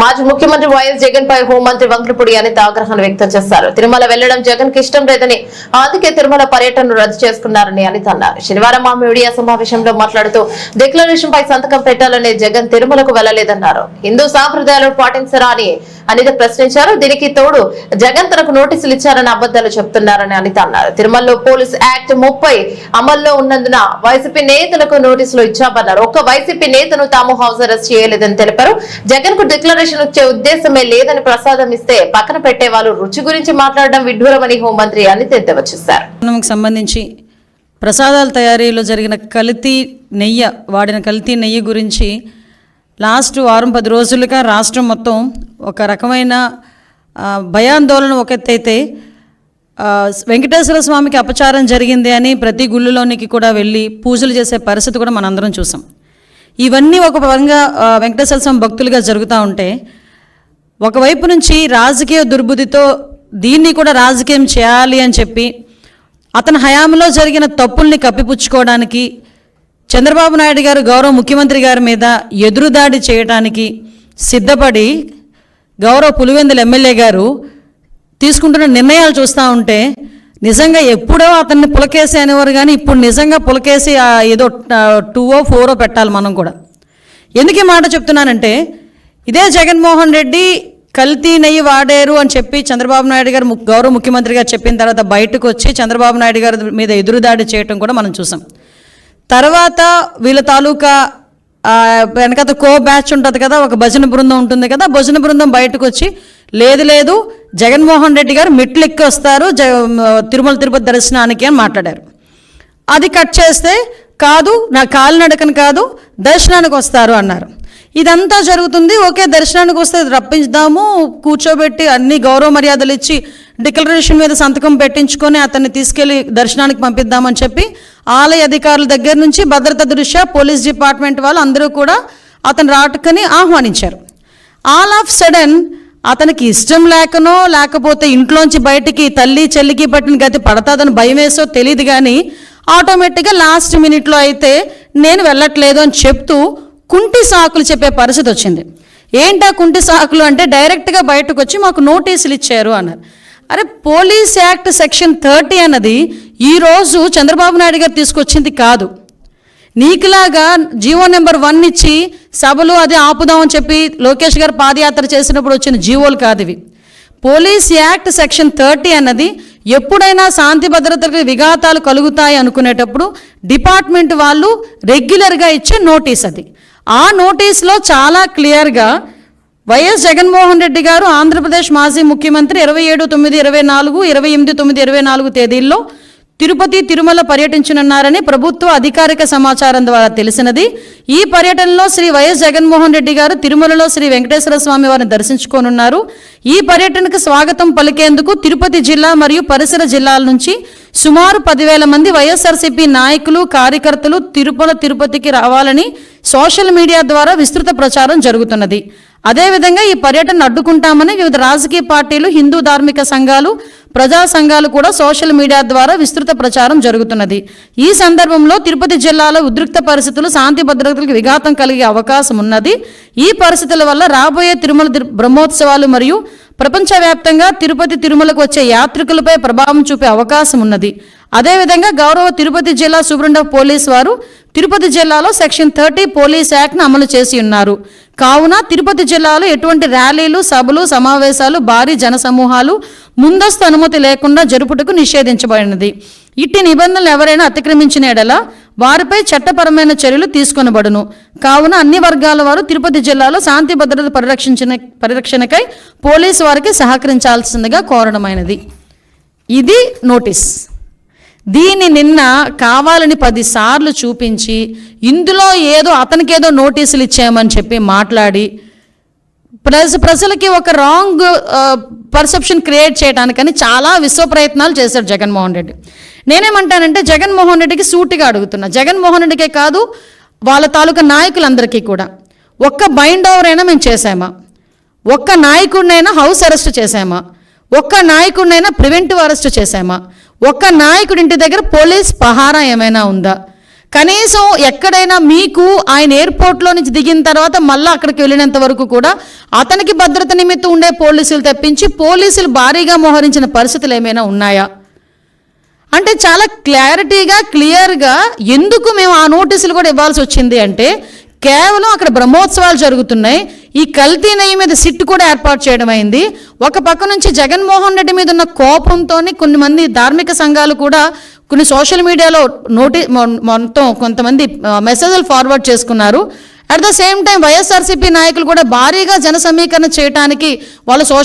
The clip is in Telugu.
మాజీ ముఖ్యమంత్రి వైఎస్ జగన్ పై హోంమంత్రి వంకలపూడి అనిత ఆగ్రహం వ్యక్తం చేశారు. తిరుమల వెళ్ళడం జగన్కి ఇష్టం లేదని అందుకే తిరుమల పర్యటనను రద్దు చేసుకున్నారని అనిత అన్నారు. శనివారం ఆమె మీడియా సమావేశంలో మాట్లాడుతూ డిక్లరేషన్ పై సంతకం పెట్టాలని జగన్ తిరుమలకు వెళ్ళలేదన్నారు హిందూ సాంప్రదాయాలను పాటించరా అని అనిత ప్రశ్నించారు. దీనికి తోడు జగన్ తనకు నోటీసులు ఇచ్చారని అబద్దాలు చెప్తున్నారని అనిత అన్నారు. తిరుమలలో పోలీస్ యాక్ట్ ముప్పై అమల్లో ఉన్నందున వైసీపీ నేతలకు నోటీసులు ఇచ్చామన్నారు. ఒక్క వైసీపీ నేతను తాము హౌస్ అరెస్ట్ చేయలేదని తెలిపారు. జగన్కు డిక్లరేషన్ వచ్చే ఉద్దేశమే లేదని ప్రసాదం ఇస్తే పక్కన పెట్టే వాళ్ళు రుచి గురించి మాట్లాడడం విడ్డూరమని హోంమంత్రి అనిత ఎద్దేవా సంబంధించి ప్రసాదాల తయారీలో జరిగిన కల్తీ నెయ్యి వాడిన కల్తీ నెయ్యి గురించి లాస్ట్ వారం పది రోజులుగా రాష్ట్రం మొత్తం ఒక రకమైన భయాందోళన ఒక ఎత్తైతే వెంకటేశ్వర స్వామికి అపచారం జరిగింది అని ప్రతి గుళ్ళలోనికి కూడా వెళ్ళి పూజలు చేసే పరిస్థితి కూడా మనందరం చూసాం. ఇవన్నీ ఒక పరంగా వెంకటేశ్వర స్వామి భక్తులుగా జరుగుతూ ఉంటే ఒకవైపు నుంచి రాజకీయ దుర్బుద్ధితో దీన్ని కూడా రాజకీయం చేయాలి అని చెప్పి అతని హయాంలో జరిగిన తప్పుల్ని కప్పిపుచ్చుకోవడానికి చంద్రబాబు నాయుడు గారు గౌరవ ముఖ్యమంత్రి గారి మీద ఎదురుదాడి చేయడానికి సిద్ధపడి గౌరవ పులివెందుల ఎమ్మెల్యే గారు తీసుకుంటున్న నిర్ణయాలు చూస్తూ ఉంటే నిజంగా ఎప్పుడో అతన్ని పులకేసి అనేవారు కానీ ఇప్పుడు నిజంగా పులకేసి ఏదో టూవో ఫోరో పెట్టాలి మనం కూడా. ఎందుకు ఈ మాట చెప్తున్నానంటే ఇదే జగన్మోహన్ రెడ్డి కల్తీ నెయ్యి వాడారు అని చెప్పి చంద్రబాబు నాయుడు గారు గౌరవ గౌరవ ముఖ్యమంత్రిగా చెప్పిన తర్వాత బయటకు వచ్చి చంద్రబాబు నాయుడు గారి మీద ఎదురుదాడి చేయటం కూడా మనం చూసాం. తర్వాత వీళ్ళ తాలూకా ఆ, కో బ్యాచ్ ఉంటుంది కదా ఒక భజన బృందం ఉంటుంది కదా భజన బృందం బయటకు వచ్చి లేదు లేదు జగన్మోహన్ రెడ్డి గారు మెట్లు ఎక్కి వస్తారు జ తిరుమల తిరుపతి దర్శనానికి అని మాట్లాడారు. అది కట్ చేస్తే కాదు నా కాలినడకను కాదు దర్శనానికి వస్తారు అన్నారు. ఇదంతా జరుగుతుంది ఓకే దర్శనానికి వస్తే రప్పించుదాము కూర్చోబెట్టి అన్ని గౌరవ మర్యాదలు ఇచ్చి డిక్లరేషన్ మీద సంతకం పెట్టించుకొని అతన్ని తీసుకెళ్ళి దర్శనానికి పంపిద్దామని చెప్పి ఆలయ అధికారుల దగ్గర నుంచి భద్రత దృష్ట్యా పోలీస్ డిపార్ట్మెంట్ వాళ్ళు అందరూ కూడా అతను రాటుకని ఆహ్వానించారు. ఆల్ ఆఫ్ సడన్ అతనికి ఇష్టం లేకనో లేకపోతే ఇంట్లోంచి బయటికి తల్లి చెల్లికి పట్టిన గతి పడతాదని భయం వేసో తెలియదు కానీ ఆటోమేటిక్గా లాస్ట్ మినిట్లో అయితే నేను వెళ్ళట్లేదు అని చెప్తూ కుంటి సాకులు చెప్పే పరిస్థితి వచ్చింది. ఏంటా కుంటి సాకులు అంటే డైరెక్ట్గా బయటకు వచ్చి మాకు నోటీసులు ఇచ్చారు అన్నారు. అరే పోలీస్ యాక్ట్ సెక్షన్ థర్టీ అన్నది ఈరోజు చంద్రబాబు నాయుడు గారు తీసుకొచ్చింది కాదు. నీకులాగా జీవో నెంబర్ వన్ ఇచ్చి సభలు అది ఆపుదామని చెప్పి లోకేష్ గారు పాదయాత్ర చేసినప్పుడు వచ్చిన జీవోలు కాదు ఇవి. పోలీస్ యాక్ట్ సెక్షన్ థర్టీ అన్నది ఎప్పుడైనా శాంతి భద్రతలకు విఘాతాలు కలుగుతాయి అనుకునేటప్పుడు డిపార్ట్మెంట్ వాళ్ళు రెగ్యులర్గా ఇచ్చే నోటీస్ అది. ఆ నోటీస్లో చాలా క్లియర్గా వైఎస్ జగన్మోహన్ రెడ్డి గారు ఆంధ్రప్రదేశ్ మాజీ ముఖ్యమంత్రి ఇరవై ఏడు తొమ్మిది ఇరవై నాలుగు ఇరవై ఎనిమిది తొమ్మిది ఇరవై నాలుగు తేదీల్లో తిరుపతి తిరుమల పర్యటించనున్నారని ప్రభుత్వ అధికారిక సమాచారం ద్వారా తెలిసినది. ఈ పర్యటనలో శ్రీ వైఎస్ జగన్మోహన్ రెడ్డి గారు తిరుమలలో శ్రీ వెంకటేశ్వర స్వామి వారిని దర్శించుకోనున్నారు. ఈ పర్యటనకు స్వాగతం పలికేందుకు తిరుపతి జిల్లా మరియు పరిసర జిల్లాల నుంచి సుమారు పదివేల మంది వైఎస్ఆర్సీపీ నాయకులు కార్యకర్తలు తిరుమల తిరుపతికి రావాలని సోషల్ మీడియా ద్వారా విస్తృత ప్రచారం జరుగుతున్నది. అదేవిధంగా ఈ పర్యటన అడ్డుకుంటామని వివిధ రాజకీయ పార్టీలు హిందూ ధార్మిక సంఘాలు ప్రజా సంఘాలు కూడా సోషల్ మీడియా ద్వారా విస్తృత ప్రచారం జరుగుతున్నది. ఈ సందర్భంలో తిరుపతి జిల్లాలో ఉద్రిక్త పరిస్థితులు శాంతి భద్రతలకు విఘాతం కలిగే అవకాశం ఉన్నది. ఈ పరిస్థితుల వల్ల రాబోయే తిరుమల బ్రహ్మోత్సవాలు మరియు ప్రపంచవ్యాప్తంగా తిరుపతి తిరుమలకు వచ్చే యాత్రికులపై ప్రభావం చూపే అవకాశం ఉన్నది. అదేవిధంగా గౌరవ తిరుపతి జిల్లా సూపరింట్ పోలీస్ వారు తిరుపతి జిల్లాలో సెక్షన్ థర్టీ పోలీస్ యాక్ట్ను అమలు చేసి ఉన్నారు. కావున తిరుపతి జిల్లాలో ఎటువంటి ర్యాలీలు సభలు సమావేశాలు భారీ జనసమూహాలు ముందస్తు అనుమతి లేకుండా జరుపుటకు నిషేధించబడినది. ఇట్టి నిబంధనలు ఎవరైనా అతిక్రమించిన ఎడల వారిపై చట్టపరమైన చర్యలు తీసుకొనబడును. కావున అన్ని వర్గాల వారు తిరుపతి జిల్లాలో శాంతి భద్రత పరిరక్షించిన పరిరక్షణకై పోలీసు వారికి సహకరించాల్సిందిగా కోరడమైనది. ఇది నోటీస్. దీన్ని నిన్న కావాలని పదిసార్లు చూపించి ఇందులో ఏదో అతనికేదో నోటీసులు ఇచ్చామని చెప్పి మాట్లాడి ప్రజ ప్రజలకి ఒక రాంగ్ పర్సెప్షన్ క్రియేట్ చేయడానికని చాలా విశ్వ ప్రయత్నాలు చేశాడు జగన్మోహన్ రెడ్డి. నేనేమంటానంటే జగన్మోహన్ రెడ్డికి సూటిగా అడుగుతున్నా. జగన్మోహన్ రెడ్డికే కాదు వాళ్ళ తాలూకా నాయకులందరికీ కూడా. ఒక్క బైండ్ ఓవర్ అయినా మేము చేసామా ఒక్క నాయకుడినైనా హౌస్ అరెస్ట్ చేశామా? ఒక్క నాయకుడినైనా ప్రివెంటివ్ అరెస్ట్ చేశామా? ఒక్క నాయకుడి ఇంటి దగ్గర పోలీస్ పహారా ఏమైనా ఉందా? కనీసం ఎక్కడైనా మీకు ఆయన ఎయిర్పోర్ట్లో నుంచి దిగిన తర్వాత మళ్ళీ అక్కడికి వెళ్ళినంత వరకు కూడా అతనికి భద్రత నిమిత్తం ఉండే పోలీసులు తెప్పించి పోలీసులు భారీగా మోహరించిన పరిస్థితులు ఏమైనా ఉన్నాయా? అంటే చాలా క్లారిటీగా క్లియర్గా ఎందుకు మేము ఆ నోటీసులు కూడా ఇవ్వాల్సి వచ్చింది అంటే కేవలం అక్కడ బ్రహ్మోత్సవాలు జరుగుతున్నాయి. ఈ కల్తీ నెయ్యి మీద సిట్టు కూడా ఏర్పాటు చేయడం అయింది. ఒక పక్క నుంచి జగన్మోహన్ రెడ్డి మీద ఉన్న కోపంతో కొన్ని మంది ధార్మిక సంఘాలు కూడా కొన్ని సోషల్ మీడియాలో నోటి మొత్తం కొంతమంది మెసేజ్లు ఫార్వర్డ్ చేసుకున్నారు. At the same time YSRCP నాయకులు కూడా భారీగా జన సమీకరణ చేయడానికి వాళ్ళు సోషల్